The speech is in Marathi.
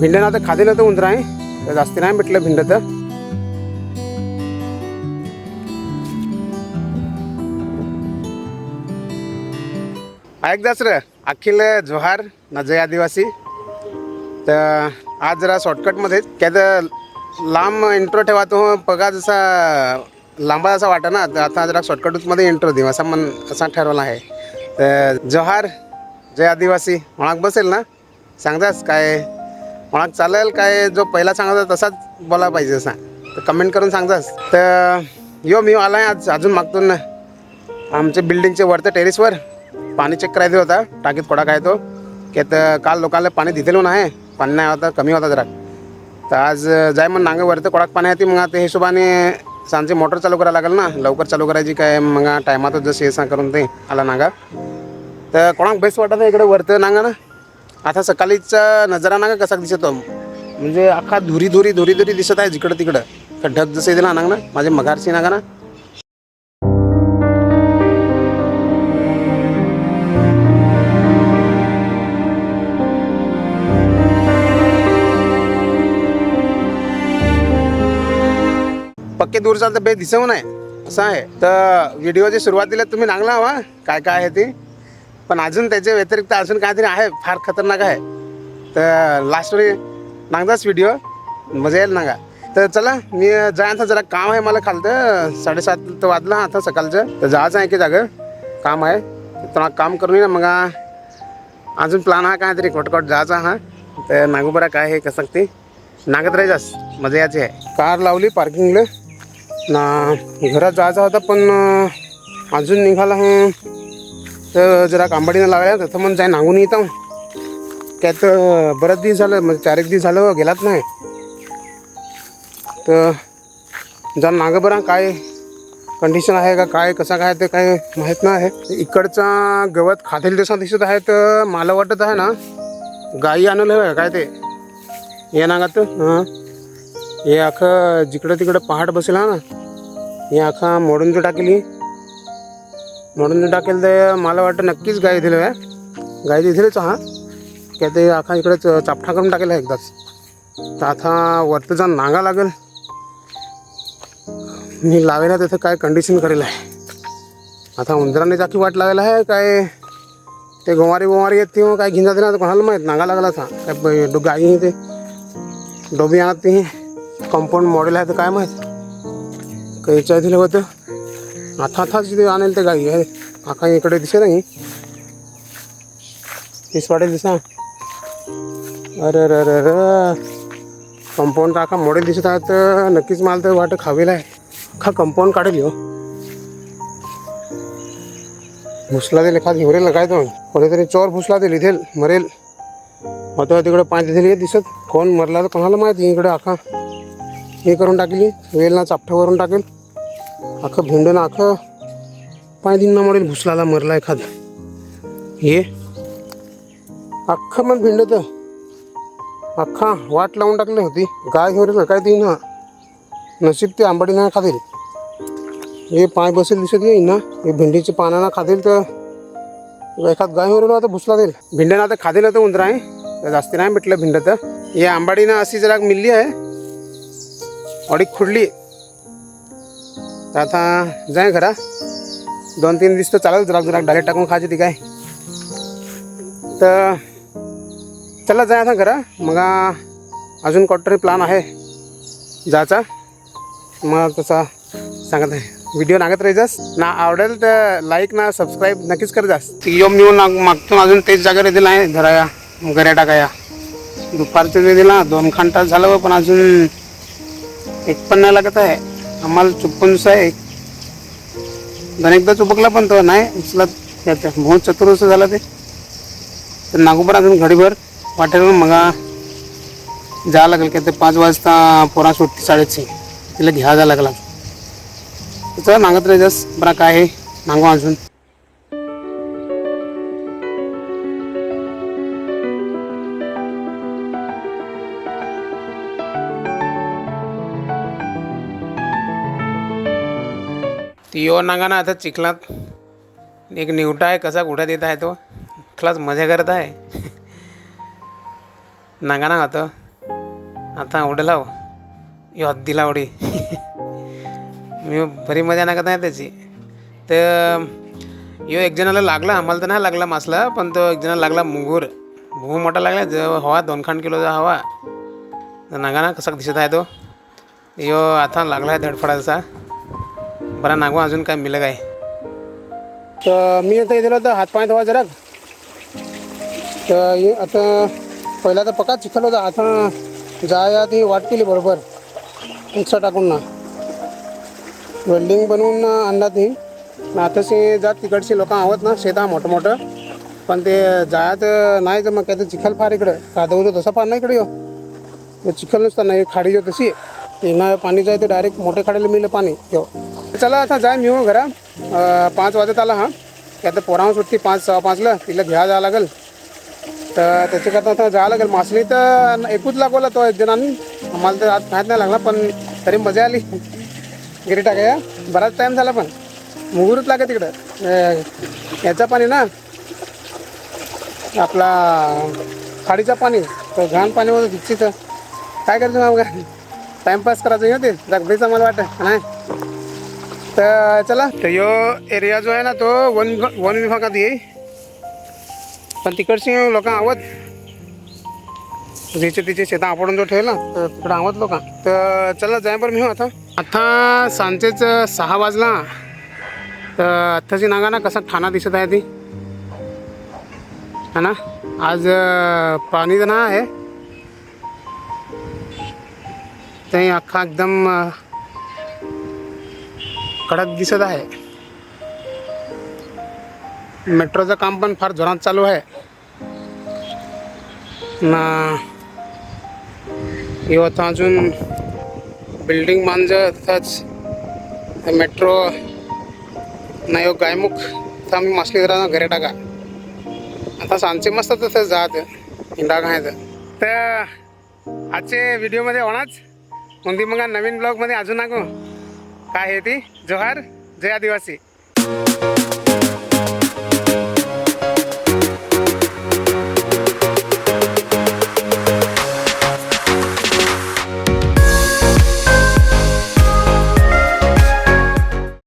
भिंड्यानं आता खादी नव्हतं उंदरा आहे. तर जास्त नाही भेटलं भिंड तर. ऐकदाच र अखिल जोहार नजय आदिवासी. तर आज जरा शॉर्टकटमध्ये काय तर लांब इंट्रो ठेवा तो पगा जसा लांबा जसा वाटा ना तर आता जरा शॉर्टकटमध्ये इंट्रो देऊ. असा मन असा ठरवला आहे. तर जोहार जय आदिवासी. म्हणाक बसेल ना? सांगतास काय? मला चालेल काय जो पहिला सांगत होता तसाच बोला पाहिजे असा. तर कमेंट करून सांगतास. तर यो मी आला आहे आज अजून मागतून. आमच्या बिल्डिंगच्या वरते टेरेसवर पाणी चेक करायचं होता. टाकीत कोडा काय तो. की तर काल लोकांना पाणी दिलेलं नाही पाणी नाही होता कमी होता जरा. तर आज जाय मग नांगे वरतं कोडाक पाणी येते मग आता हिशोबाने सांजे मोटर चालू करायला लागेल ना. लवकर चालू करायची काय मग टायमातच जसं हे करून ते आला नांगा. तर कोणाक बेस्ट वाटत इकडे वरतं नांगा ना? आता सकाळीचा नजारा ना कसा दिसतो? म्हणजे अख्खा धुरी धुरी धुरी धुरी दिसत आहे जिकडं तिकडं. तर ढग जसं येते ना नांग ना माझे मगारची नागा ना. पक्के दूर चालतं बे दिसव नाही. असं आहे. तर व्हिडिओच्या सुरुवातीला तुम्ही नांगला हवा. काय काय आहे ते? पण अजून त्याच्या व्यतिरिक्त अजून काहीतरी आहे फार खतरनाक आहे. तर लास्टवर नांगदाच व्हिडिओ मजा येईल नांगा. तर चला मी जाय जरा काम आहे मला खालतं. साडेसात वाजलं आता सकाळचं. तर जायचं आहे की जागं काम आहे. तर तुला काम करून ये ना मग. अजून प्लॅन हा काहीतरी खोटकोट जायचा हा तर नागोबरा काय आहे कसं ते नागत राहायचास मजा यायची आहे. कार लावली पार्किंगला ना घरात जायचा होता पण अजून निघाला आहे तर जरा कांबाडीनं लावल्या तसं मग जाय नांगून येतं त्यात बरंच दिवस झालं म्हणजे चार एक दिवस झालं गेलाच नाही. तर जा नागं बरं काय कंडिशन आहे का काय कसा काय ते काय माहीत नाही आहे. इकडचा गवत खातेल जसा दिसत आहे तर मला वाटत आहे ना गाई आणलं काय ते? हे नागात हां. हे आखं जिकडं तिकडं पहाट बसेल ना. हे आखा मोडून जो टाकली मोडून टाकेल ते मला वाटतं नक्कीच गाय दिलं आहे. गाय दिलेच हा काय ते आता इकडे चापठा करून टाकेल आहे एकदाच. तर आता वरतीचा जाऊन नागा लागेल. मी लावेला त्याचं काय कंडिशन करेल आहे. आता उंदराने जाकी वाट लावायला आहे काय? ते गोवारी गोवारी येत मग काय घेऊन जाते ना कोणाला माहीत? नागा लागला था काय गाई ते. डोबी आणत ते कंपाऊंड मॉडेल आहे तर काय माहीत? कैच्या दिलं होतं? आता आताच तिथे आणेल ते गाई आहे. आका इकडे दिसे नाही. तीस वाटेल दिसा अरे अरे अरे अरे. कंपाऊंड आखा मोडे दिसत आहे तर नक्कीच मला तर वाटं खावेला आहे. खा कंपाऊंड काढेल हो भुसला दिले एखाद घेवरेल काय तो? कोणीतरी चोर भुसला दिल इथेल मरेल. आता तिकडे पाय दिले दिसत. कोण मरला तर कोणाला माहिती? इकडे आखा हे करून टाकली वेलना चापठं करून टाकेल. अख्खं भिंडून अख्खं पाय दिन मरेल भुसलाला मरला एखाद. हे अख्खं मग भिंड तर. अख्खा वाट लावून टाकली होती गाय घेऊन काय ती ना. नशीब ते आंबाडी नाही खातील. हे पाय बसेल दिसत येईल ना. हे भेंडीचे पानांना खातील तर. एखाद गाय वरून आता भुसला देईल. भिंड्यानं आता खादेल होतं उंदरा आहे. तर जास्ती नाही भेटलं भिंड तर. हे आंबाडीनं अशी जरा मिल्ली आहे. अडीक खुडली. तर आता जाय घरा. दोन तीन दिवस तर चालेल जरा जरा. डायरेक्ट टाकून खायची ती काय. तर चला जाय आता खरा मग अजून कोणतरी प्लॅन आहे जायचा. मग तसा सांगत आहे व्हिडिओ नागत राहायचास ना आवडेल तर लाईक ना सबस्क्राईब नक्कीच कर जास. योम येऊन मागतो अजून तेच जागा दिला आहे. धराया घऱ्या टाकाया दुपारचं जे दिला दोन खान तास झालं पण अजून एक पण नाही लागत आहे. आम्हाला चुप्पन आहे एक दोन एकदा चुपकला पण तो नाही. उचला त्यात चतुर्थ झाला ते. तर नागोबर अजून घडीभर वाटेवर मग जावं लागेल की ते पाच वाजता पोरा सुटते साडेचे तिला घ्या जावं लागला चला नागत राहायचंस बरा काय आहे? नांगो अजून. ती यो नांगा ना आता चिखलात. एक निवटा आहे कसा कुठं देत आहे तो? खलाच मजा करत आहे. नांगा ना आता. आता उडे लाव. यो हद्दीला उडी मी बरी मजा नाही करत आहे त्याची. तर यो एक जणाला लागला आम्हाला तर नाही लागला मासला पण तो एक जणाला लागला मुंगूर. मुंगूर मोठा लागला जो हवा दोन खांड किलोचा हवा. तर ना कसा दिसत आहे तो? यो आता लागला आहे धडफडाचा. बरा नागवा अजून काय मिळलं काय? तर मी आता इथे होतं हातपाय धुवा जरा. तर हे आता पहिला तर पक्का चिखल होता आता जाया ती वाट केली बरोबर. मिक्सर टाकून ना. वेल्डिंग बनवून आणला ती आताशी जात तिकडची लोक आहोत ना शेता मोठं मोठं. पण ते जायत नाही तर मग काय तर चिखल फार इकडं. कादवतो तसा फार नाही इकडे यो. चिखल नुसता नाही खाडी जो तशी येणार पाणी आहे ते डायरेक्ट मोठे खाडीला मिळलं पाणी. यो. चला आता जाय मी हो घरा. पाच वाजत आला हा. की आता पोरावर सुट्टी पाच सहा पाचला. तिला घ्या जावं लागेल. तर त्याच्याकरता आता जावं लागेल. मासळी तर एकूच लागवला तो एक जणांनी. आम्हाला तर आज माहीत नाही लागला पण तरी मजा आली. गिरी टाकाया बराच टाईम झाला पण. मुगुरच लागे तिकडं. याचा याचं पाणी ना. आपला खाडीचं पाणी. तर घाण पाणी होतं तिथं. काय करायचं मग टाइमपास करायचं होते दगदीचं मला वाटतं नाही? तर चला. तर यो एरिया जो आहे ना तो वन वन विभागात येईल. पण तिकडची लोक आवत. जिचे तिचे शेता आपडून जो ठेवला तर तिकडं आवत लोक. तर चला जाय बरं मी हो आता. आता सांजेच सहा वाजला. तर आत्ताची नागा ना कसा ठाणा दिसत आहे ती? है ना? आज पाणी तर आहे. ते अख्खा एकदम कडक दिसत आहे. मेट्रोचं काम पण फार जोरात चालू आहे. ना हे अजून बिल्डिंग बांधतच मेट्रो नाही हो गायमुख. तर आम्ही मासली जरा टाका. आता सांचे मस्त तसं जात इंडा खायचं. तर आजचे व्हिडिओमध्ये होणारच कोणती मग नवीन ब्लॉगमध्ये अजून नागो काय आहे ती? जोहार जय आदिवासी